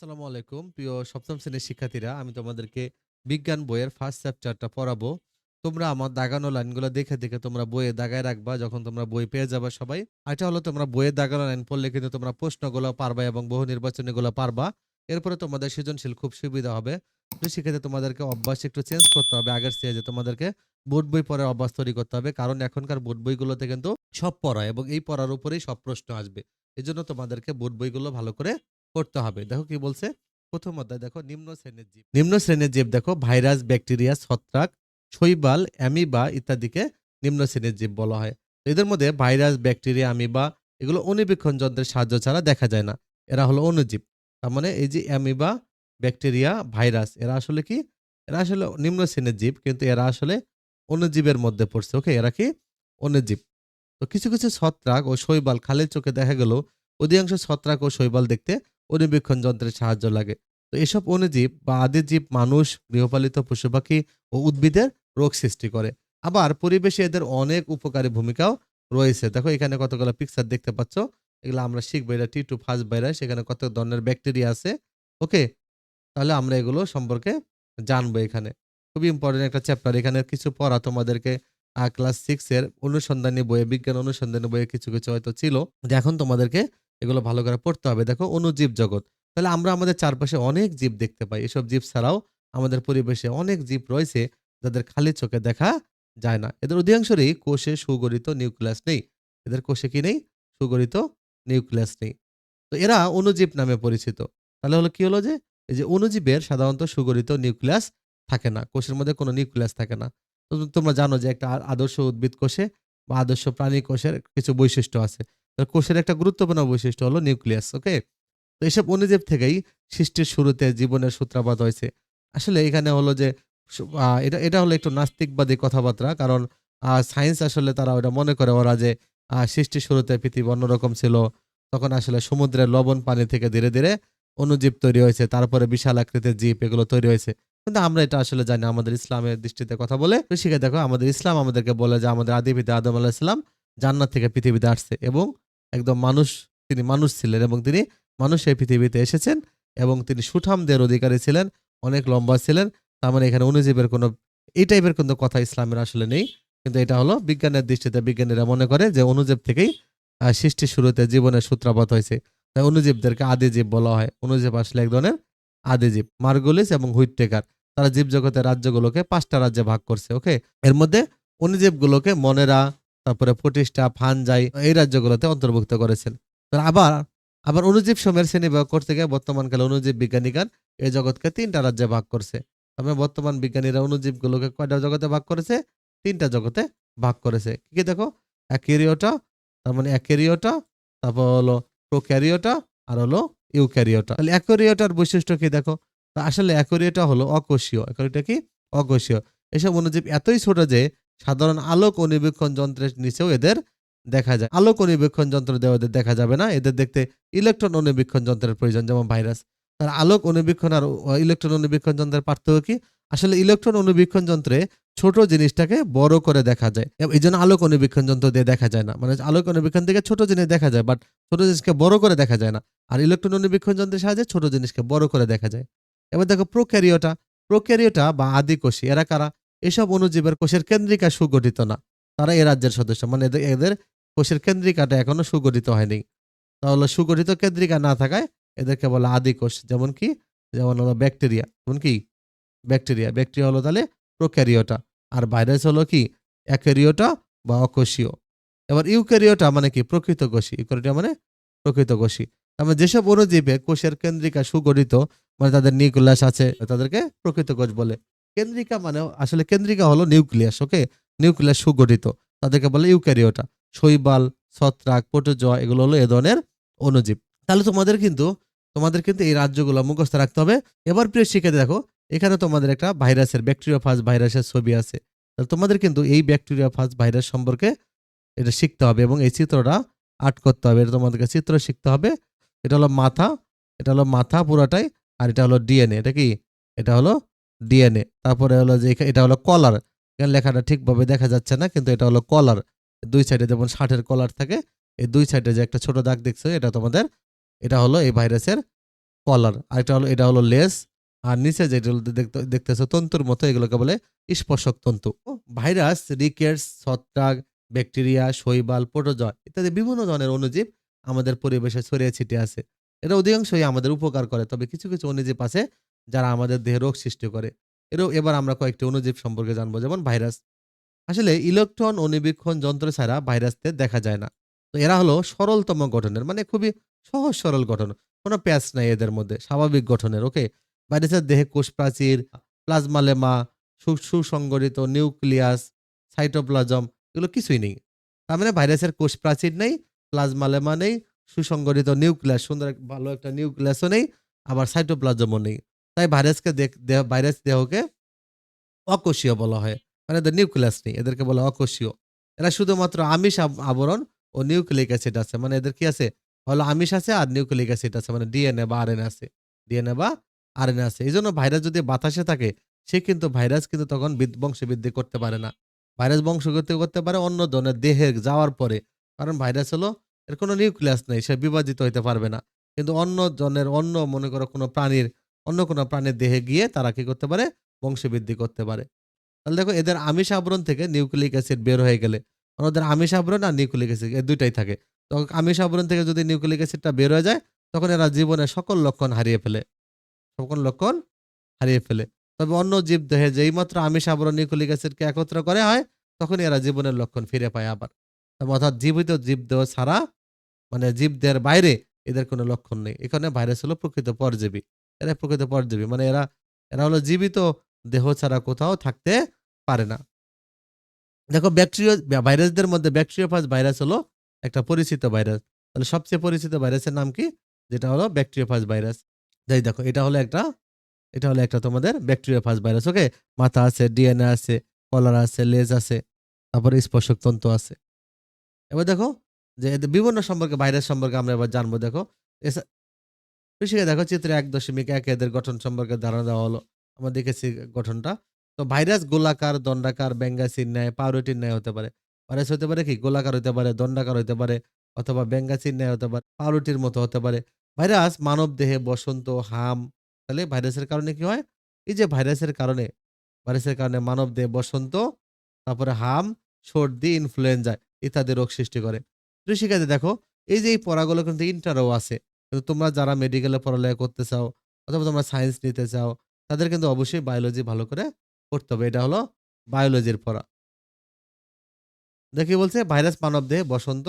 আসসালামু আলাইকুম। প্রিয় সপ্তম শ্রেণির শিক্ষার্থীরা, আমি তোমাদেরকে বিজ্ঞান বইয়ের ফার্স্ট চ্যাপ্টারটা পড়াবো। তোমরা আমার দাগানো লাইনগুলো দেখে দেখে তোমরা বইয়ে দাগায় রাখবা, যখন তোমরা বই পেয়ে যাবে সবাই। এটা হলো তোমরা বইয়ে দাগানো লাইন পড়লে কিন্তু তোমরা প্রশ্নগুলো পারবা এবং বহু নির্বাচনীগুলো পারবা। এরপরে তোমাদের সৃজনশীল খুব সুবিধা হবে। সেক্ষেত্রে তোমাদেরকে অভ্যাস একটু চেঞ্জ করতে হবে আগের স্টেজে তোমাদেরকে বোর্ড বই পড়ার অভ্যাস তৈরি করতে হবে। কারণ এখনকার বোর্ড বইগুলোতে কিন্তু সব পড়া এবং এই পড়ার উপরেই সব প্রশ্ন আসবে। এই জন্য তোমাদেরকে বোর্ড বইগুলো ভালো করে পড়তে হবে। দেখো কি বলছে? প্রথম অধ্যায় দেখো, নিম্ন শ্রেণির জীব। নিম্ন শ্রেণির জীব দেখো, ভাইরাস, ব্যাকটেরিয়া, ছত্রাক, শৈবাল, অ্যামিবা ইত্যাদিকে নিম্ন শ্রেণির জীব বলা হয়। এদের মধ্যে ভাইরাস, ব্যাকটেরিয়া, অ্যামিবা এগুলো অনুবীক্ষণ যন্ত্রের সাহায্য ছাড়া দেখা যায় না। এরা হলো অনুজীব তার মানে এই যে অ্যামিবা, ব্যাকটেরিয়া, ভাইরাস, এরা আসলে কি? এরা আসলে নিম্ন শ্রেণির জীব, কিন্তু এরা আসলে অনুজীবের মধ্যে পড়ছে। ওকে, এরা কি? অনুজীব তো কিছু কিছু ছত্রাক ও শৈবাল খালের চোখে দেখা গেল, অধিকাংশ ছত্রাক ও শৈবাল দেখতে অনুবীক্ষণ যন্ত্রের সাহায্য লাগে। তো এসব অনুজীব বা আদি জীব মানুষ, গৃহপালিত পশু পাখি ও উদ্ভিদের রোগ সৃষ্টি করে। আবার পরিবেশে এদের অনেক উপকারী ভূমিকাও রয়েছে। দেখো এখানে কতগুলো পিকচার দেখতে পাচ্ছ। এগুলো আমরা শিখব এটা টি টু ফার্স্ট ভাইরাস সেখানে কত ধরনের ব্যাকটেরিয়া আছে। ওকে? তাহলে আমরা এগুলো সম্পর্কে জানব এখানে। খুবই ইম্পর্টেন্ট একটা চ্যাপ্টার এখানে কিছু পড়া তোমাদেরকে ক্লাস সিক্সের অনুসন্ধানী বইয়ে, বিজ্ঞান অনুসন্ধানী বইয়ে কিছু কিছু হয়তো ছিল। যে এখন তোমাদেরকে এগুলো ভালো করে পড়তে হবে। দেখো অনুজীব জগৎ। তাহলে আমরা আমাদের চারপাশে অনেক জীব দেখতে পাই। এসব জীব ছাড়াও আমাদের পরিবেশে অনেক জীব রয়েছে যাদের খালি চোখে দেখা যায় না। এদের অধিকাংশরই কোষে সুগঠিত নিউক্লিয়াস নেই। এদের কোষে কি নেই? সুগঠিত নিউক্লিয়াস নেই। তো এরা অনুজীব নামে পরিচিত। তাহলে হলো কি হলো যে, এই যে অনুজীবের সাধারণত সুগরিত নিউক্লিয়াস থাকে না। কোষের মধ্যে কোনো নিউক্লিয়াস থাকে না। তোমরা জানো যে একটা আদর্শ উদ্ভিদ কোষে বা আদর্শ প্রাণী কোষের কিছু বৈশিষ্ট্য আছে। কোষের একটা গুরুত্বপূর্ণ বৈশিষ্ট্য হলো নিউক্লিয়াস ওকে তো এসব অনুজীব থেকেই সৃষ্টির শুরুতে জীবনের সূত্রাপাত হয়েছে। আসলে এখানে হলো যে এটা এটা হলো একটু নাস্তিকবাদী কথাবার্তা, কারণ সায়েন্স আসলে তারা ওটা মনে করে ওরা যে সৃষ্টির শুরুতে পৃথিবী অন্যরকম ছিল, তখন আসলে সমুদ্রের লবণ পানি থেকে ধীরে ধীরে অনুজীব তৈরি হয়েছে, তারপরে বিশাল আকৃতির জীব এগুলো তৈরি হয়েছে। কিন্তু আমরা এটা আসলে জানি আমাদের ইসলামের দৃষ্টিতে কথা বলে শিখে দেখো, আমাদের ইসলাম আমাদেরকে বলে যে, আমাদের আদি পিতা আদম আলাহ ইসলাম জান্নাত থেকে পৃথিবীতে আসছে এবং একদম মানুষ তিনি মানুষ ছিলেন এবং তিনি মানুষ এই পৃথিবীতে এসেছেন এবং তিনি সুঠামদের অধিকারী ছিলেন অনেক লম্বা ছিলেন। তার মানে এখানে অনুজীবের কোনো এই টাইপের কোনো কথা ইসলামের আসলে নেই। কিন্তু এটা হলো বিজ্ঞানের দৃষ্টিতে বিজ্ঞানীরা মনে করে যে অনুজীব থেকেই আহ, সৃষ্টির শুরুতে জীবনের সূত্রাপাত হয়েছে। তাই অনুজীবদেরকে আদিজীব বলা হয়। অনুজীব আসলে এক ধরনের আদিজীব মার্গুলিস এবং হুইটটেকার। তারা জীবজগতের রাজ্যগুলোকে পাঁচটা রাজ্যে ভাগ করছে ওকে? এর মধ্যে অনুজীবগুলোকে মনেরা তারপরে প্রতিষ্ঠা, ফানজাই এই রাজ্যগুলোতে অন্তর্ভুক্ত করেছেন। আবার আবার অনুজীব সময়ের শ্রেণি বিভাগ করতে গিয়ে বর্তমানকালে অনুজীব বিজ্ঞানীগণ এই জগৎকে তিনটা রাজ্যে ভাগ করছে। তবে বর্তমান বিজ্ঞানীরা অনুজীবগুলোকে কয়টা জগতে ভাগ করেছে? তিনটা জগতে ভাগ করেছে। কি কি দেখো? অ্যাকেরিওটা, তার মানে অ্যাকেরিওটা, তারপর হলো প্রোক্যারিওটা, আর হলো ইউক্যারিওটা। তাহলে অ্যাকোরিওটার বৈশিষ্ট্য কি দেখো? আসলে অ্যাকোরিওটা হলো অকোষীয়। অ্যাকোরিওটা কি? অকোষীয়। এসব অনুজীব এতই ছোট যে সাধারণ আলোক অণুবীক্ষণ যন্ত্রের নিচেও এদের দেখা যায়। আলোক অণুবীক্ষণ যন্ত্র দিয়ে ওদের দেখা যাবে না। এদের দেখতে ইলেকট্রন অণুবীক্ষণ যন্ত্রের প্রয়োজন, যেমন ভাইরাস। তার আলোক অণুবীক্ষণ আর ইলেকট্রন অণুবীক্ষণ যন্ত্রের পার্থক্য কি? আসলে ইলেকট্রন অণুবীক্ষণ যন্ত্রে ছোট জিনিসটাকে বড় করে দেখা যায়। এই জন্য আলোক অণুবীক্ষণ যন্ত্র দিয়ে দেখা যায় না। মানে আলোক অণুবীক্ষণ থেকে ছোট জিনিস দেখা যায়, বাট ছোট জিনিসকে বড় করে দেখা যায় না। আর ইলেকট্রন অণুবীক্ষণ যন্ত্রের সাহায্যে ছোট জিনিসকে বড় করে দেখা যায়। এবার দেখো প্রোক্যারিওটা। প্রোক্যারিওটা বা আদিকোষী, এরা কারা? এসব অনুজীবের কোষের কেন্দ্রিকা সুগঠিত না। তারা এ রাজ্যের সদস্য। মানে এদের এদের কোষের কেন্দ্রিকাটা এখনও সুগঠিত হয়নি। তাহলে সুগঠিত কেন্দ্রিকা না থাকায় এদেরকে বলে আদিকোষ যেমন কি? যেমন হলো ব্যাকটেরিয়া। যেমন কি? ব্যাকটেরিয়া। ব্যাকটেরিয়া হলো তাহলে প্রোক্যারিওটা। আর ভাইরাস হলো কি? অ্যাকেরিওটা বা অকোষীয়। এবার ইউক্যারিওটা মানে কি? প্রকৃত কোষী। ইউক্যারিওটা মানে প্রকৃত কোষী। তার মানে যেসব অণুজীবে কোষের কেন্দ্রিকা সুগঠিত মানে তাদের নিউক্লিয়াস আছে, তাদেরকে প্রকৃত কোষ বলে। কেন্দ্রিকা মানে আসলে কেন্দ্রিকা হলো নিউক্লিয়াস, ওকে? নিউক্লিয়াস সুগঠিত। তাদেরকে বলে ইউক্যারিওটা। শৈবাল, ছত্রাক, প্রোটোজোয়া, এগুলো হলো এ ধরনের অণুজীব। তাহলে তোমাদের কিন্তু তোমাদের কিন্তু এই রাজ্যগুলো মুখস্থ রাখতে হবে। এবার প্রিয় শিখে দেখো, এখানে তোমাদের একটা ভাইরাসের ব্যাকটেরিয়া ফাজ ভাইরাসের ছবি আছে। তাহলে তোমাদের কিন্তু এই ব্যাকটেরিয়া ফাজ ভাইরাস সম্পর্কে এটা শিখতে হবে এবং এই চিত্রটা আর্ট করতে হবে। এটা তোমাদেরকে চিত্র শিখতে হবে। এটা হলো মাথা, এটা হলো মাথা পুরাটাই, আর এটা হলো ডিএনএ এটা কি? এটা হলো ডিএনএ তারপরে হলো যে এটা হলো কলার এখানে লেখাটা ঠিকভাবে দেখা যাচ্ছে না, কিন্তু এটা হলো কলার দুই সাইডে যেমন ষাটের কলার থাকে, এই দুই সাইডে যে একটা ছোট দাগ দেখছ, এটা তোমাদের, এটা হলো এই ভাইরাসের কলার আর আরেকটা হলো, এটা হলো লেস আর নিচে দেখতে, দেখতেছো, তন্তুর মতো, এগুলোকে বলে স্পর্শক তন্তু। ভাইরাস, রিকেটস, ছত্রাক, ব্যাকটেরিয়া, শৈবাল, প্রোটোজয় ইত্যাদি বিভিন্ন ধরনের অণুজীব আমাদের পরিবেশে ছড়িয়ে ছিটিয়ে আছে। এটা অধিকাংশই আমাদের উপকার করে, তবে কিছু কিছু অণুজীব আছে যারা আমাদের দেহে রোগ সৃষ্টি করে। এরও এবার আমরা কয়েকটি অণুজীব সম্পর্কে জানব, যেমন ভাইরাস। আসলে ইলেকট্রন অণুবীক্ষণ যন্ত্র ছাড়া ভাইরাসদের দেখা যায় না। তো এরা হলো সরলতম গঠনের মানে খুবই সহজ সরল গঠন। কোনো প্যাচ নাই এদের মধ্যে, স্বাভাবিক গঠনের, ওকে? ভাইরাসের দেহে কোষ প্রাচীর প্লাজমালেমা সুসংগঠিত নিউক্লিয়াস, সাইটোপ্লাজম এগুলো কিছুই নেই। তার মানে ভাইরাসের কোষ প্রাচীর নেই প্লাজমালেমা নেই, সুসংগঠিত নিউক্লিয়াস, সুন্দর ভালো একটা নিউক্লিয়াসও নেই, আবার সাইটোপ্লাজমও নেই। তাই ভাইরাসকে ভাইরাস দেহকে অকোষীয় বলা হয়। মানে এদের নিউক্লিয়াস নেই, এদেরকে বলা অকোষীয়। এরা শুধুমাত্র আমিষ আবরণ ও নিউক্লিক অ্যাসিড আছে। মানে এদের কি আছে? হলো আমিষ আছে আর নিউক্লিক অ্যাসিড আছে। মানে ডিএনএ বা আরএনএ আছে। ডিএনএ বা আরএনএ আছে। এই জন্য ভাইরাস যদি বাতাসে থাকে, সে কিন্তু ভাইরাস কিন্তু তখন বংশ বৃদ্ধি করতে পারে না। ভাইরাস বংশবৃদ্ধি করতে পারে অন্য ধরনের দেহে যাওয়ার পরে। কারণ ভাইরাস হলো, এর কোনো নিউক্লিয়াস নেই, সে বিভাজিত হইতে পারবে না। কিন্তু অন্য জনের, অন্য মনে করো কোনো প্রাণীর অন্য কোনো প্রাণীর দেহে গিয়ে তারা কি করতে পারে? বংশবৃদ্ধি করতে পারে। তাহলে দেখো, এদের আমিষ আবরণ থেকে নিউক্লিক অ্যাসিড বের হয়ে গেলে ওদের আমিষ আবরণ আর নিউক্লিক অ্যাসিড এই দুইটাই থাকে। তো আমিষ আবরণ থেকে যদি নিউক্লিক অ্যাসিডটা বের হয়ে যায়, তখন এরা জীবনের সকল লক্ষণ হারিয়ে ফেলে। সকল লক্ষণ হারিয়ে ফেলে। তবে অন্য জীব দেহে যেই মাত্র আমিষ আবরণ নিউক্লিক অ্যাসিডকে একত্র করে হয় তখন এরা জীবনের লক্ষণ ফিরে পায় আবার। অর্থাৎ জীবিত জীব দেহ ছাড়া মানে জীবদের বাইরে এদের কোনো লক্ষণ নেই। এখানে ভাইরাস হলো প্রকৃত পরজীবী। এরা প্রকৃত পরজীবী। মানে এরা এরা হলো জীবিত, দেহ ছাড়া কোথাও থাকতে পারে না। দেখো ব্যাকটেরিয়া ভাইরাসদের মধ্যে ব্যাকটেরিয়াফাজ ভাইরাস হলো একটা পরিচিত ভাইরাস তাহলে সবচেয়ে পরিচিত ভাইরাসের নাম কি? যেটা হলো ব্যাকটেরিয়াফাজ ভাইরাস যাই দেখো, এটা হলো একটা, এটা হলো একটা তোমাদের ব্যাকটেরিয়াফাজ ভাইরাস ওকে মাথা আছে ডিএনএ আছে, কলার আছে, লেজ আছে, তারপরে স্পর্শক তন্তু আছে। এবার দেখো, যে বিভিন্ন সম্পর্কে ভাইরাস সম্পর্কে আমরা এবার জানব। দেখো এসা- কৃষিকে দেখো চিত্রে এক দশমিক এক এদের গঠন সম্পর্কে ধারণা দেওয়া হলো। আমরা দেখেছি গঠনটা। তো ভাইরাস, গোলাকার, দণ্ডাকার ব্যাঙ্গাসির ন্যায়, পাউরুটির ন্যায় হতে পারে। ভাইরাস হতে পারে কি? গোলাকার হতে পারে, দণ্ডাকার হতে পারে, অথবা ব্যাঙ্গাসির ন্যায় হতে পারে, পাউরুটির মতো হতে পারে। ভাইরাস, মানব দেহে বসন্ত, হাম, তাহলে ভাইরাসের কারণে কি হয়? এই যে ভাইরাসের কারণে ভাইরাসের কারণে মানব দেহে বসন্ত, তারপরে হাম, সর্দি ইনফ্লুয়েঞ্জা ইত্যাদি রোগ সৃষ্টি করে। কৃষিকাজে দেখো, এই যে এই পড়াগুলো কিন্তু ইন্টারও আছে। কিন্তু তোমরা যারা মেডিকেলে পড়ালেখা করতে চাও অথবা তোমরা সায়েন্স নিতে চাও, তাদের কিন্তু অবশ্যই বায়োলজি ভালো করে পড়তে হবে। এটা হলো বায়োলজির পড়া। দেখি বলছে ভাইরাস মানব দেহে বসন্ত,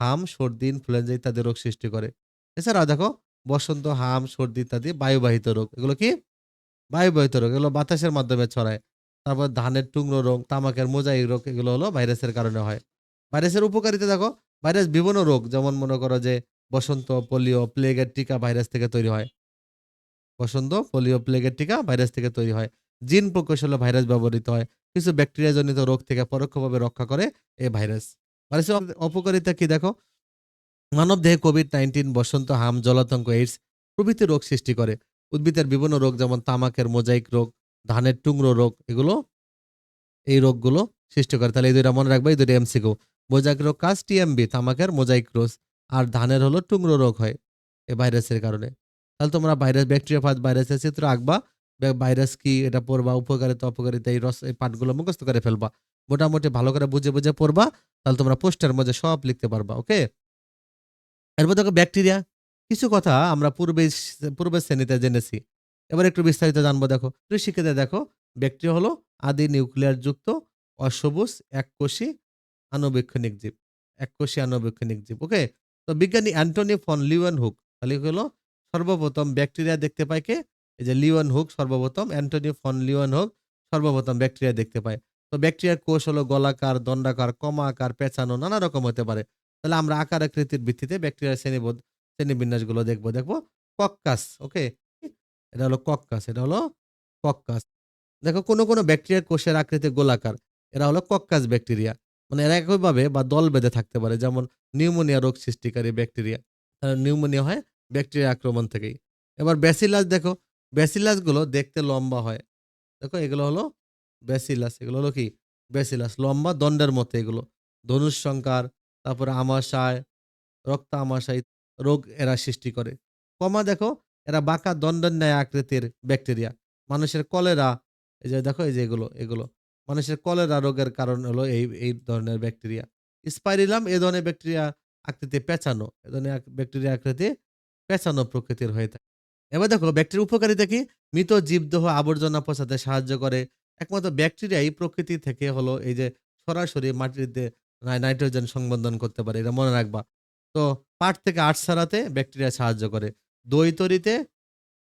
হাম, সর্দি ইনফ্লুয়েঞ্জা ইত্যাদি রোগ সৃষ্টি করে। এছাড়াও দেখো, বসন্ত, হাম, সর্দি ইত্যাদি বায়ুবাহিত রোগ। এগুলো কি? বায়ুবাহিত রোগ। এগুলো বাতাসের মাধ্যমে ছড়ায়। তারপর ধানের টুকরো রোগ, তামাকের মোজাইক রোগ, এগুলো হলো ভাইরাসের কারণে হয়। ভাইরাসের উপকারিতা দেখো ভাইরাস বিভিন্ন রোগ। যেমন মনে করো যে বসন্ত পোলিও প্লেগের টিকা ভাইরাস থেকে তৈরি হয়। বসন্ত পোলিও প্লেগের টিকা ভাইরাস থেকে তৈরি হয়। জিন প্রকৌশলে ভাইরাস ব্যবহৃত হয়। কিছু ব্যাকটেরিয়াজনিত রোগ থেকে পরোক্ষভাবে রক্ষা করে এই ভাইরাস। ভাইরাসের অপকারিতা কি দেখো? মানব দেহে কোভিড নাইন্টিন বসন্ত, হাম, জলাতঙ্ক এইডস প্রভৃতি রোগ সৃষ্টি করে। উদ্ভিদের বিভিন্ন রোগ যেমন তামাকের মোজাইক রোগ, ধানের টুকরো রোগ, এগুলো এই রোগগুলো সৃষ্টি করে। তাহলে এই দুইটা মনে রাখবে, এই দুইটা এমসিকিউ মোজাইক রোগ কাজ টিএমবি তামাকের মোজাইক রোগ। আর ধানের হলো টুকরো রোগ হয় এই ভাইরাসের কারণে। তাহলে তোমরা ভাইরাস ব্যাকটেরিয়া ফাজ ভাইরাসের চিত্র আঁকবা। ভাইরাস কি, এটা পড়বা, উপকারিতা, অপকারিতা, এই রস, এই পাঠগুলো মুখস্থ করে ফেলবা। মোটামুটি ভালো করে বুঝে বুঝে পড়বা। তাহলে তোমরা পোস্টের মধ্যে সব লিখতে পারবা ওকে এরপর দেখো ব্যাকটেরিয়া কিছু কথা আমরা পূর্বে, পূর্বের শ্রেণীতে জেনেছি। এবার একটু বিস্তারিত জানব, দেখো। কৃষিক্ষেত্রে দেখো ব্যাকটেরিয়া হলো আদি নিউক্লিয়ার যুক্ত, অসবুজ, এককোষী, আণুবীক্ষণিক জীব। এককোষী, আণুবীক্ষণিক জীব ওকে তো বিজ্ঞানী অ্যান্টনি ফন লিওয়ান হুক তাহলে হলো? সর্বপ্রথম ব্যাকটেরিয়া দেখতে পায় কে? এই যে লিওয়ান হুক সর্বপ্রথম, অ্যান্টনি ফন লিওয়ান হুক সর্বপ্রথম ব্যাকটেরিয়া দেখতে পায়। তো ব্যাকটেরিয়ার কোষ হলো গলাকার, দণ্ডাকার কমা আকার পেঁচানো, নানা রকম হতে পারে। তাহলে আমরা আকার আকৃতির ভিত্তিতে ব্যাকটেরিয়ার শ্রেণীবোধ শ্রেণীবিন্যাসগুলো দেখব। দেখব কক্কাস, ওকে? এটা হলো কক্কাস, এটা হলো কক্কাস। দেখো কোনো কোনো ব্যাকটেরিয়ার কোষের আকৃতি গোলাকার, এরা হলো কক্কাস ব্যাকটেরিয়া। মানে এরা একইভাবে বা দল বেঁধে থাকতে পারে, যেমন নিউমোনিয়া রোগ সৃষ্টিকারী ব্যাকটেরিয়া। নিউমোনিয়া হয় ব্যাকটেরিয়া আক্রমণ থেকেই। এবার ব্যাসিলাস দেখো, ব্যাসিলাসগুলো দেখতে লম্বা হয়। দেখো, এগুলো হলো ব্যাসিলাস, এগুলো হলো কি? ব্যাসিলাস, লম্বা দণ্ডের মতো এগুলো। ধনুষ্সংকার, তারপরে আমাশায় রক্ত আমাশায় রোগ এরা সৃষ্টি করে। কমা দেখো, এরা বাঁকা দণ্ডের ন্যায় আকৃতির ব্যাকটেরিয়া। মানুষের কলেরা, এই যে দেখো, এই যে এগুলো এগুলো। মানুষের কলেরা রোগের কারণ হলো এই এই ধরনের ব্যাকটেরিয়া। স্পাইরিলাম এ ধরনের ব্যাকটেরিয়া আকৃতি পেঁচানো, এ ধরনের ব্যাকটেরিয়া আকৃতি পেঁচানো প্রকৃতির হয়ে থাকে। এবার দেখো ব্যাকটেরিয়া উপকারিতা কি? মৃত জীবদেহ আবর্জনা পচাতে সাহায্য করে। একমাত্র ব্যাকটেরিয়াই প্রকৃতি থেকে হলো এই যে সরাসরি মাটিতে নাই- নাইট্রোজেন সংবন্ধন করতে পারে, এটা মনে রাখবা। তো পাট থেকে আট সারাতে ব্যাকটেরিয়া সাহায্য করে। দই তৈরিতে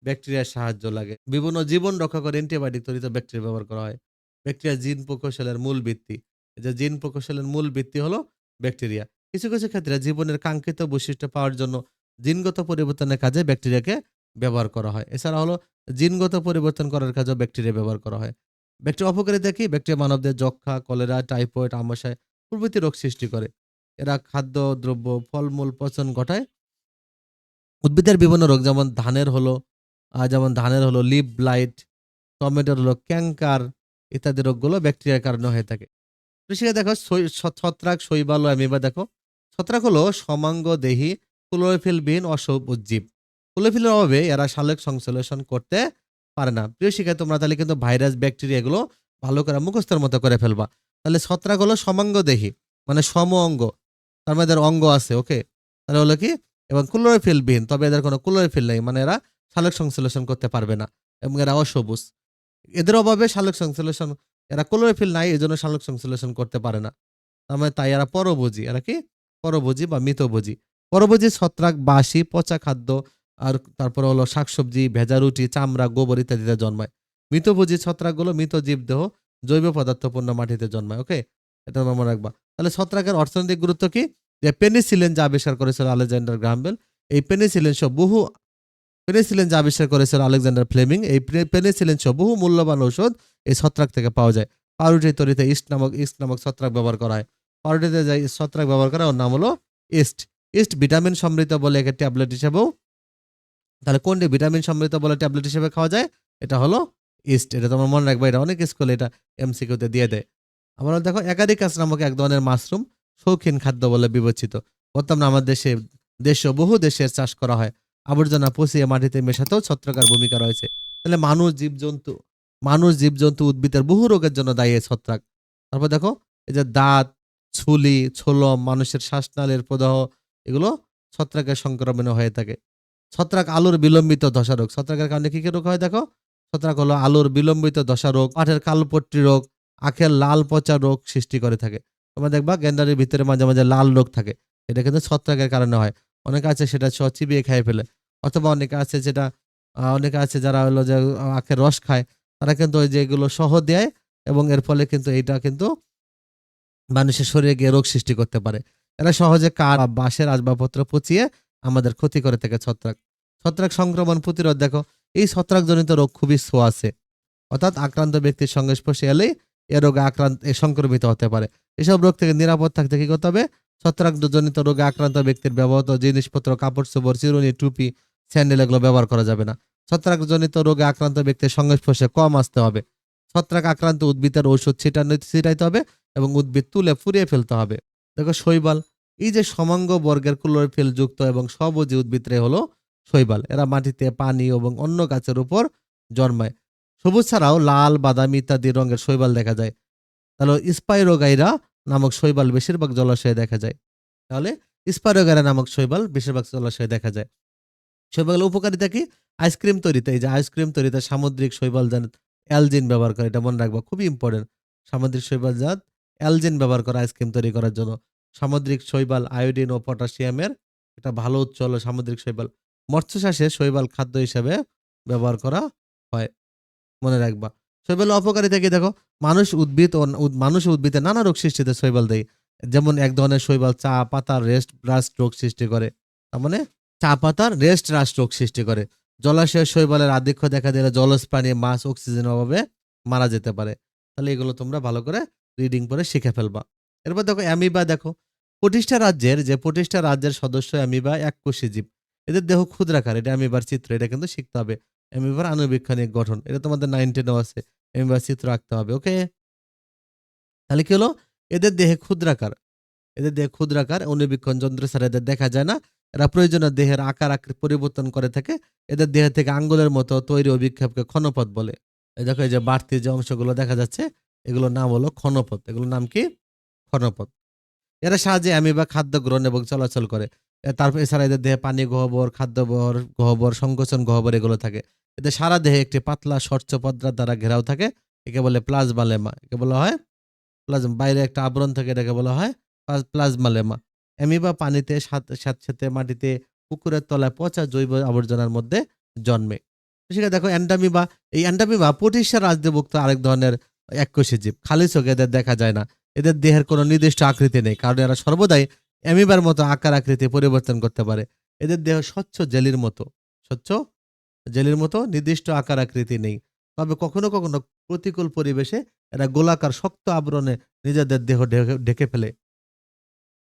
ব্যাকটেরিয়ার সাহায্য লাগে। বিভিন্ন জীবন রক্ষা করে অ্যান্টিবায়োটিক তৈরিতে ব্যাকটেরিয়া ব্যবহার করা হয়। ব্যাকটেরিয়া জিন প্রকৌশলের মূল ভিত্তি। যে জিন প্রকৌশলের মূল ভিত্তি হলো ব্যাকটেরিয়া কিছু কিছু ক্ষেত্রে জীবনের কাঙ্ক্ষিত বৈশিষ্ট্য পাওয়ার জন্য জিনগত পরিবর্তনের কাজে ব্যাকটেরিয়াকে ব্যবহার করা হয়। এছাড়া হলো জিনগত পরিবর্তন করার কাজেও ব্যাকটেরিয়া ব্যবহার করা হয়। ব্যাকটেরিয়া অপকারিতা কি? ব্যাকটেরিয়া মানবদের যক্ষা কলেরা টাইফয়েড আমাশয় প্রভৃতি রোগ সৃষ্টি করে। এরা খাদ্য, দ্রব্য, ফলমূল, পচন ঘটায়। উদ্ভিদের বিভিন্ন রোগ যেমন ধানের হলো যেমন ধানের হলো লিপ ব্লাইট টমেটোর হলো ক্যাঙ্কার ইত্যাদি রোগগুলো ব্যাকটেরিয়ার কারণে হয়ে থাকে। কৃষিকে দেখো ছত্রাক, শৈবাল অ্যামিবা দেখো। ছত্রাক হলো সমাঙ্গ, দেহি, ক্লোরোফিল বিহীন অসবুজ জীব ক্লোরোফিলের অভাবে এরা সালোক সংশ্লেষণ করতে পারে না। প্রিয় শিক্ষা তোমরা তাহলে কিন্তু ভাইরাস, ব্যাকটেরিয়া এগুলো ভালো করে মুখস্থের মতো করে ফেলবা। তাহলে ছত্রাক হলো সমাঙ্গ, দেহি মানে সম অঙ্গ। তার মধ্যে অঙ্গ আছে, ওকে? তাহলে হলো কি? এবং ক্লোরোফিল বিহীন তবে এদের কোনো ক্লোরোফিল নেই মানে এরা সালোক সংশ্লেষণ করতে পারবে না, এবং এরা অসবুজ। এদের অভাবে সালোক সংশ্লেষণ, এরা ক্লোরোফিল নাই এই জন্য সালোক সংশ্লেষণ করতে পারে না। তার মানে তাই এরা পরভোজী। এরা কি? পরভোজী বা মৃতভোজী। পরভোজী ছত্রাক বাসি পচা খাদ্য, আর তারপর হলো শাকসবজি, ভেজা রুটি, চামড়া, গোবর ইত্যাদিতে জন্মায়। মৃতভোজী ছত্রাকগুলো মৃত জীবদেহ জৈব পদার্থপূর্ণ মাটিতে জন্মায়, ওকে? এটা মনে রাখবা। তাহলে ছত্রাকের অর্থনৈতিক গুরুত্ব কি? যে পেনিসিলিন যা আবিষ্কার করেছিল আলেকজান্ডার গ্রাহামবেল এই পেনিসিলিন সহ বহু পেনিসিলিন যা আবিষ্কার করেছিল আলেকজান্ডার ফ্লেমিং, এই পেনিসিলিন সহ বহু মূল্যবান ঔষধ এই ছত্রাক থেকে পাওয়া যায়। পাউরুটি তৈরিতে ইস্ট নামক ইস্ট নামক ছত্রাক ব্যবহার করা হয়। পাউরুটিতে যে ছত্রাক ব্যবহার করা ওর নাম হলো ইস্ট। ইস্ট ভিটামিন সমৃদ্ধ বলে একে ট্যাবলেট হিসেবেও, তাহলে কোনটি ভিটামিন সমৃদ্ধ বলে ট্যাবলেট হিসেবে খাওয়া যায়? এটা হলো ইস্ট। এটা তোমার মনে রাখবে, এটা অনেক স্কুলে এটা এমসিকিউতে দিয়ে দেয়। আমরা দেখো একাডিকাস নামক এক ধরনের মাশরুম শৌখিন খাদ্য বলে বিবেচিত। বর্তমানে আমাদের দেশে দেশে বহু দেশের চাষ করা হয়। আবর্জনা পচিয়ে মাটিতে মেশাতেও ছত্রাকার ভূমিকা রয়েছে। তাহলে মানুষ, জীবজন্তু মানুষ, জীবজন্তু উদ্ভিদের বহু রোগের জন্য দায়ী ছত্রাক। তারপর দেখো, এই যে দাঁত, ছুলি, ছোলম, মানুষের শ্বাসনালের প্রদাহ, এগুলো ছত্রাকের সংক্রমণে হয়ে থাকে। ছত্রাক আলুর বিলম্বিত ধসা রোগ ছত্রাকের কারণে কি কি রোগ হয় দেখো? ছত্রাক হলো আলুর বিলম্বিত ধসা রোগ পাঠের কালপট্টি রোগ, আখের লাল পচা রোগ সৃষ্টি করে থাকে। তোমরা দেখবা, গেন্ডারের ভিতরে মাঝে মাঝে লাল রোগ থাকে। এটা কিন্তু ছত্রাকের কারণে হয়। অনেকে আছে সেটা ছ চিবিয়ে খেয়ে ফেলে। অথবা অনেকে আছে যেটা অনেকে আছে যারা হলো যে আখের রস খায়, তারা কিন্তু ওই যে এগুলো সহ দেয় এবং এর ফলে কিন্তু এইটা কিন্তু মানুষের শরীরে গিয়ে রোগ সৃষ্টি করতে পারে। এরা সহজে কার বাঁশের আসবাবপত্র পচিয়ে আমাদের ক্ষতি করে থাকে ছত্রাক। ছত্রাক সংক্রমণ প্রতিরোধ, দেখো, এই ছত্রাকজনিত রোগ খুবই ছোঁয়াছে অর্থাৎ আক্রান্ত ব্যক্তির সংস্পর্শে এলেই এ রোগে আক্রান্ত সংক্রমিত হতে পারে। এসব রোগ থেকে নিরাপদ থাকতে কি করতে হবে? ছত্রাকজনিত রোগে আক্রান্ত ব্যক্তির ব্যবহৃত জিনিসপত্র, কাপড় চোপড় চিরুনি, টুপি, স্যান্ডেল এগুলো ব্যবহার করা যাবে না। ছত্রাকজনিত রোগে আক্রান্ত ব্যক্তির সংস্পর্শে কম আসতে হবে। ছত্রাক আক্রান্ত উদ্ভিদের ঔষধ ছিটানো, ছিটাইতে হবে এবং উদ্ভিদ তুলে ফুরিয়ে ফেলতে হবে। দেখো শৈবাল, এই যে সমাঙ্গ বর্গের ক্লোরোফিল যুক্ত এবং সবুজি উদ্ভিদরে হলো শৈবাল। এরা মাটিতে পানি এবং অন্য গাছের উপর জন্মায়। সবুজ ছাড়াও লাল, বাদামি ইত্যাদি রঙের শৈবাল দেখা যায়। তাহলে স্পাইরোগাইরা নামক শৈবাল বেশিরভাগ জলাশয়ে দেখা যায়। তাহলে স্পাইরোগাইরা নামক শৈবাল বেশিরভাগ জলাশয়ে দেখা যায়। শৈবালের উপকারিতা কি? আইসক্রিম তৈরিতে। এই যে আইসক্রিম তৈরিতে সামুদ্রিক শৈবাল জাত অ্যালজিন ব্যবহার করে। এটা মনে রাখবা, খুবই ইম্পর্টেন্ট সামুদ্রিক শৈবাল জাত অ্যালজিন ব্যবহার করে, আইসক্রিম তৈরি করার জন্য। সামুদ্রিক শৈবাল আয়োডিন ও পটাশিয়ামের একটা ভালো উৎস হলো সামুদ্রিক শৈবাল। মৎস্য শৈবাল খাদ্য হিসেবে ব্যবহার করা হয়। মনে রাখবা। শৈবালের অপকারিতা কি দেখো? মানুষ উদ্ভিদ ও মানুষ উদ্ভিদে নানা রোগ সৃষ্টিতে শৈবাল দেয়। যেমন এক ধরনের শৈবাল চা পাতার রেস্ট রাস্ট রোগ সৃষ্টি করে। তার মানে চা পাতার রেস্ট রাস্ট রোগ সৃষ্টি করে। জলাশয়ের শৈবালের আধিক্য দেখা দিলে জলজ প্রাণী মাছ, অক্সিজেনের অভাবে মারা যেতে পারে। তাহলে এগুলো তোমরা ভালো করে রিডিং করে শিখে ফেলবা। এরপর দেখো, অ্যামিবা দেখো। প্রতিষ্ঠা রাজ্যের যে প্রতিষ্ঠা রাজ্যের সদস্য অ্যামিবা এককোষী জীব। এদের দেহ ক্ষুদ্রাকার, এটা অ্যামিবার চিত্র, এটা কিন্তু শিখতে হবে। অ্যামিবার আণুবীক্ষণিক গঠন। এটা তোমাদের নাইন টেনেও আছে। অ্যামিবার চিত্র আঁকতে হবে ওকে তাহলে কি হলো? এদের দেহে ক্ষুদ্রাকার। এদের দেহে ক্ষুদ্রাকার অনুবীক্ষণ যন্ত্র ছাড়া এদের দেখা যায় না। এরা প্রয়োজনে দেহের আকার আকৃতি পরিবর্তন করে থাকে। এদের দেহ থেকে আঙ্গুলের মতো তৈরি অভিক্ষেপকে ক্ষণপথ বলে। দেখো, এই যে বাড়তি যে অংশগুলো দেখা যাচ্ছে, এগুলোর নাম হলো ক্ষণপথ। এগুলোর নাম কি? ক্ষণপথ। এরা সাহায্যে অ্যামিবা খাদ্য গ্রহণ এবং চলাচল করে। তারপর এছাড়া এদের দেহে পানি গহ্বর খাদ্যবর গহ্বর, সংকোচন গহ্বর, এগুলো থাকে। এদের সারা দেহে একটি পাতলা স্বচ্ছ পদ্রার দ্বারা ঘেরাও থাকে। একে বলে প্লাজমা লেমা একে বলা হয় প্লাজমা। বাইরে একটা আবরণ থাকে, এটাকে বলা হয় প্লাজ- প্লাজমা লেমা অ্যামিবা পানিতে সাথে মাটিতে পুকুরের তলায় পচা জৈব আবর্জনার মধ্যে জন্মে। সেখানে দেখো অ্যান্ডামিবা, এই অ্যান্ডামিবা পটিশা রাজদেবুক্ত আরেক ধরনের এককোষী জীব। খালি চোখে এদের দেখা যায় না। এদের দেহের কোনো নির্দিষ্ট আকৃতি নেই, কারণ এরা সর্বদাই অ্যামিবার মতো আকার আকৃতি পরিবর্তন করতে পারে। এদের দেহ স্বচ্ছ জেলির মতো। স্বচ্ছ জেলির মতো, নির্দিষ্ট আকার আকৃতি নেই। তবে কখনো কখনো প্রতিকূল পরিবেশে এরা গোলাকার শক্ত আবরণে নিজেদের দেহ ঢেকে- ফেলে।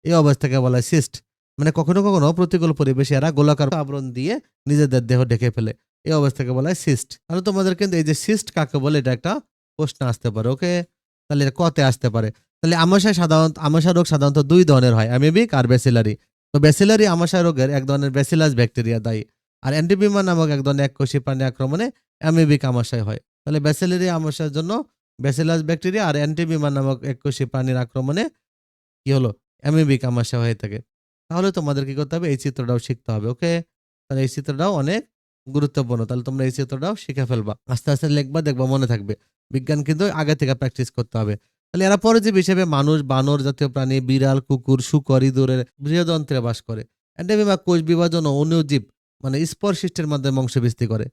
এই অবস্থাকে বলা হয় সিস্ট। মানে কখনো কখনো প্রতিকূল পরিবেশে এরা গোলাকার আবরণ দিয়ে নিজেদের দেহ ঢেকে ফেলে। এই অবস্থাকে বলা হয় সিস্ট। তাহলে তোমাদের কিন্তু এই যে সিস্ট কাকে বলে, এটা একটা প্রশ্ন আসতে পারে, ওকে? তাহলে এটা কতে আসতে পারে? তাহলে আমাশয় সাধারণত আমাশা রোগ সাধারণত দুই ধরনের হয়, অ্যামিবিক আর বেসিলারি। তো বেসিলারি আমাশয় রোগের এক ধরনের ব্যাসিলাস ব্যাকটেরিয়া দায়ী, আর অ্যান্টিবিমা নামক এক ধরনের এককোষী প্রাণী আক্রমণে অ্যামিবিক আমাশয় হয়। তাহলে ব্যাসিলারি আমাশয়ের জন্য ব্যাসিলাস ব্যাকটেরিয়া আর অ্যান্টিবিমা নামক এককোষী প্রাণীর আক্রমণে কি হলো? অ্যামিবিক আমাশয় হয়ে থাকে। তাহলে তোমাদের কি করতে হবে? এই চিত্রটাও শিখতে হবে, ওকে? তাহলে এই চিত্রটাও অনেক গুরুত্বপূর্ণ। তাহলে তোমরা এই চিত্রটাও শিখে ফেলবা। আস্তে আস্তে লিখবা, দেখবা মনে থাকবে। বিজ্ঞান কিন্তু আগে থেকে প্র্যাকটিস করতে হবে। তাহলে এরা পরজীব হিসেবে মানুষ, বানর জাতীয় প্রাণী, বিড়াল, কুকুর, শুকর ইঁদুরের বৃহদন্ত্রে বাস করে। অ্যান্ডেমিমা কোষ বিভাজন ও অনুজীব মানে স্পর সৃষ্টির মাধ্যমে বৃদ্ধি করে।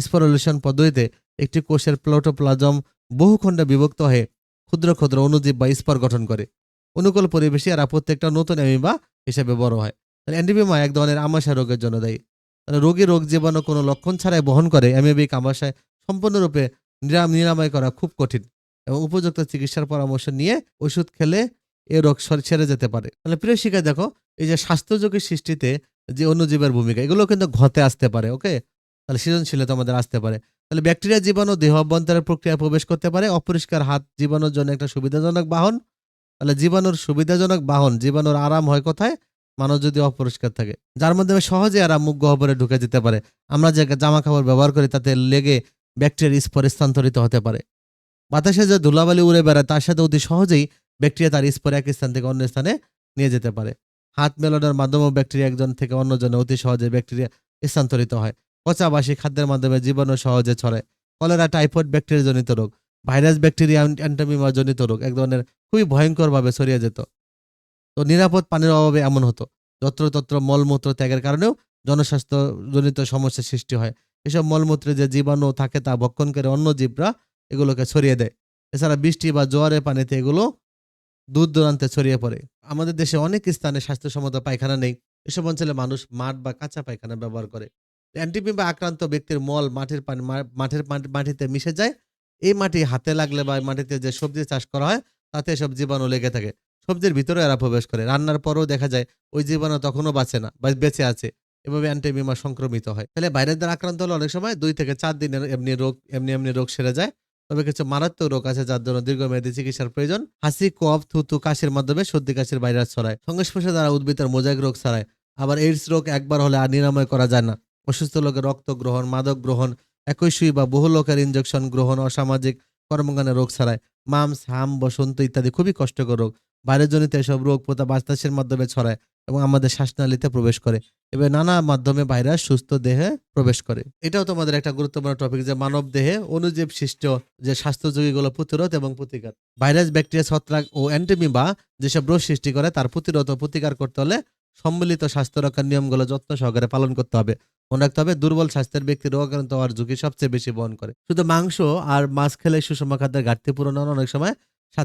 স্পরুলেশন পদ্ধতিতে একটি কোষের প্লোটোপ্লাজম বহুখণ্ডে বিভক্ত হয়ে ক্ষুদ্র ক্ষুদ্র অনুজীব বা স্পর গঠন করে। অনুকূল পরিবেশে এরা প্রত্যেকটা নতুন অ্যামিবা হিসেবে বড় হয়। তাহলে এক ধরনের আমাশা রোগের জন্য দায়ী। তাহলে রোগী রোগ জীবাণু কোনো লক্ষণ ছাড়াই বহন করে অ্যামিবিক আমাশায় সম্পূর্ণরূপে নিরাম, নিরাময় করা খুব কঠিন। এবং উপযুক্ত চিকিৎসার পরামর্শ নিয়ে ওষুধ খেলে এ রোগ সর- ছেড়ে যেতে পারে। তাহলে প্রিয় শিক্ষা দেখো, এই যে স্বাস্থ্যযোগী সৃষ্টিতে যে অণুজীবের ভূমিকা, এগুলো কিন্তু ঘতে আসতে পারে, ওকে? তাহলে সৃজনশীলতা আমাদের আসতে পারে। তাহলে ব্যাকটেরিয়া জীবাণু দেহ অভ্যন্তরের প্রক্রিয়ায় প্রবেশ করতে পারে। অপরিষ্কার হাত জীবাণুর জন্য একটা সুবিধাজনক বাহন। তাহলে জীবাণুর সুবিধাজনক বাহন, জীবাণুর আরাম হয় কোথায়? মানুষ যদি অপরিষ্কার থাকে। যার মাধ্যমে সহজে এরা মুখ গহ্বরে ঢুকে যেতে পারে। আমরা যে জামা কাপড় ব্যবহার করি, তাতে লেগে ব্যাকটেরিয়ার স্পর স্থানান্তরিত হতে পারে। বাতাসে যে ধুলাবালি উড়ে বেড়ায়, তার সাথে অতি সহজেই ব্যাকটেরিয়া তার স্পর এক স্থান থেকে অন্য স্থানে নিয়ে যেতে পারে। হাত মেলানোর মাধ্যমেও ব্যাকটেরিয়া একজন থেকে অন্যজনে অতি সহজে ব্যাকটেরিয়া স্থানান্তরিত হয়। পচাবাসী খাদ্যের মাধ্যমে জীবাণু সহজে ছড়ায়। কলেরা, টাইফয়েড ব্যাকটেরিয়া জনিত রোগ, ভাইরাস ব্যাকটেরিয়া অ্যান্টামিমা জনিত রোগ, এক ধরনের খুবই ভয়ঙ্করভাবে ছড়িয়ে যেত। তো নিরাপদ পানির অভাবে এমন হতো। যত্রতত্র মলমূত্র ত্যাগের কারণেও জনস্বাস্থ্যজনিত সমস্যার সৃষ্টি হয়। এসব মলমূত্রে যে জীবাণু থাকে তা ভক্ষণ করে অন্য জীবরা এগুলোকে ছড়িয়ে দেয়। এছাড়া বৃষ্টি বা জোয়ারের পানিতে এগুলো দূর দূরান্তে ছড়িয়ে পড়ে। আমাদের দেশে অনেক স্থানে স্বাস্থ্যসম্মত পায়খানা নেই। এসব অঞ্চলে মানুষ মাঠ বা কাঁচা পায়খানা ব্যবহার করে। অ্যান্টিপিম্বা আক্রান্ত ব্যক্তির মল মাটির পানি মা- মাটির মাটিতে মিশে যায়। এই মাটি হাতে লাগলে বা মাটিতে যে সবজি চাষ করা হয়, তাতে সব জীবাণু লেগে থাকে। সবজির ভিতরে এরা প্রবেশ করে। রান্নার পরেও দেখা যায়, ওই জীবাণু তখনও বাঁচে না বা বেঁচে আছে। এভাবে অ্যান্টিমিমা সংক্রমিত হয়। তাহলে বাইরের দ্বারা আক্রান্ত হলে অনেক সময় দুই থেকে চার দিনের এমনি রোগ, এমনি এমনি রোগ সেরে যায়। তবে কিছু মারাত্মক রোগ আছে যার জন্য দীর্ঘমেয়াদী চিকিৎসার প্রয়োজন। হাসি, কফ, থুতু, কাশির মাধ্যমে সর্দি কাশির ভাইরাস ছড়ায়। সংস্পর্শে দ্বারা উদ্ভিদের মোজাইক রোগ ছড়ায়। আবার এইডস রোগ একবার হলে আর নিরাময় করা যায় না। অসুস্থ লোকের রক্ত গ্রহণ, মাদক গ্রহণ, একই সুই বা বহু লোকের ইঞ্জেকশন গ্রহণ, অসামাজিক কর্মগানে রোগ ছড়ায়। মামস, হাম, বসন্ত ইত্যাদি খুবই কষ্টকর রোগ। বাইরের জনিত এসব রোগ পোতা বাতাসের মাধ্যমে ছড়ায় এবং আমাদের শ্বাসনালীতে প্রবেশ করে। এবার নানা মাধ্যমে ভাইরাস সুস্থ দেহে প্রবেশ করে। এটাও তোমাদের একটা গুরুত্বপূর্ণ টপিক যে মানব দেহে অনুজীব সৃষ্ট যে স্বাস্থ্য প্রতিরোধ এবং প্রতিকার। ভাইরাস, ব্যাকটেরিয়া, ছত্রাক ও অ্যান্টিমিবা যেসব রোগ সৃষ্টি করে তার প্রতিরোধ ও প্রতিকার করতে হলে সম্মিলিত স্বাস্থ্য রক্ষার নিয়মগুলো যত্ন সহকারে পালন করতে হবে। মনে রাখতে হবে, দুর্বল স্বাস্থ্যের ব্যক্তি রোগাক্রান্ত হওয়ার ঝুঁকি সবচেয়ে বেশি বহন করে। শুধু মাংস আর মাছ খেলে সুষম খাদ্যের ঘাটতি পূরণ হয় অনেক সময়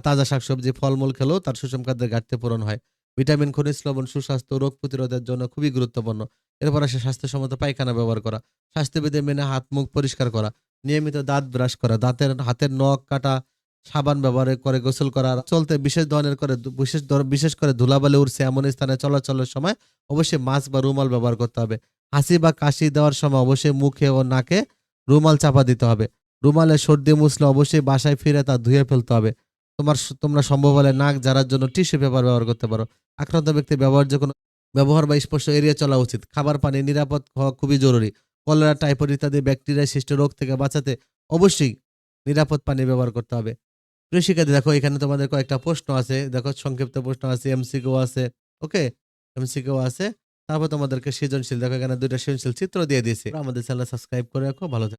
তাজা শাকসবজি, ফলমূল খেলেও তার সুষম খাদ্যের ঘাটতি পূরণ হয়। ভিটামিন, খনিজ লবণ, সুস্বাস্থ্য, রোগ প্রতিরোধের জন্য খুবই গুরুত্বপূর্ণ। এরপর আসে স্বাস্থ্যসম্মত পায়খানা ব্যবহার করা, স্বাস্থ্যবিধি মেনে হাত, মুখ পরিষ্কার করা, নিয়মিত দাঁত ব্রাশ করা, দাঁতের, হাতের নখ কাটা, সাবান ব্যবহার করে গোসল করা, চলতে বিশেষ ধরনের করে বিশেষ বিশেষ করে ধুলাবালি উঠছে এমন স্থানে চলাচলের সময় অবশ্যই মাস্ক বা রুমাল ব্যবহার করতে হবে। হাসি বা কাশি দেওয়ার সময় অবশ্যই মুখে ও নাকে রুমাল চাপা দিতে হবে। রুমালে সর্দি মুছলে অবশ্যই বাসায় ফিরে তা ধুয়ে ফেলতে হবে। তোমার তোমরা সম্ভব হলে নাক জারার জন্য টিস্যু পেপার ব্যবহার করতে পারো। আক্রান্ত ব্যক্তি ব্যবহার্য কোনো ব্যবহার বা স্পর্শ এড়িয়ে চলা উচিত। খাবার, পানি, নিরাপদ হওয়া খুবই জরুরি। কলেরা, টাইফয়েড ইত্যাদি ব্যাকটেরিয়া সৃষ্ট রোগ থেকে বাঁচাতে অবশ্যই নিরাপদ পানি ব্যবহার করতে হবে। শিক্ষার্থী, দেখো, এখানে তোমাদের কয়েকটা প্রশ্ন আছে। দেখো, সংক্ষিপ্ত প্রশ্ন আছে, এমসিকিউ আছে, ওকে? এমসিকিউ আছে। তারপর তোমাদেরকে সৃজনশীল দেখো, এখানে দুইটা সৃজনশীল চিত্র দিয়ে দিয়েছি। আমাদের চ্যানেল সাবস্ক্রাইব করে রাখো। ভালো।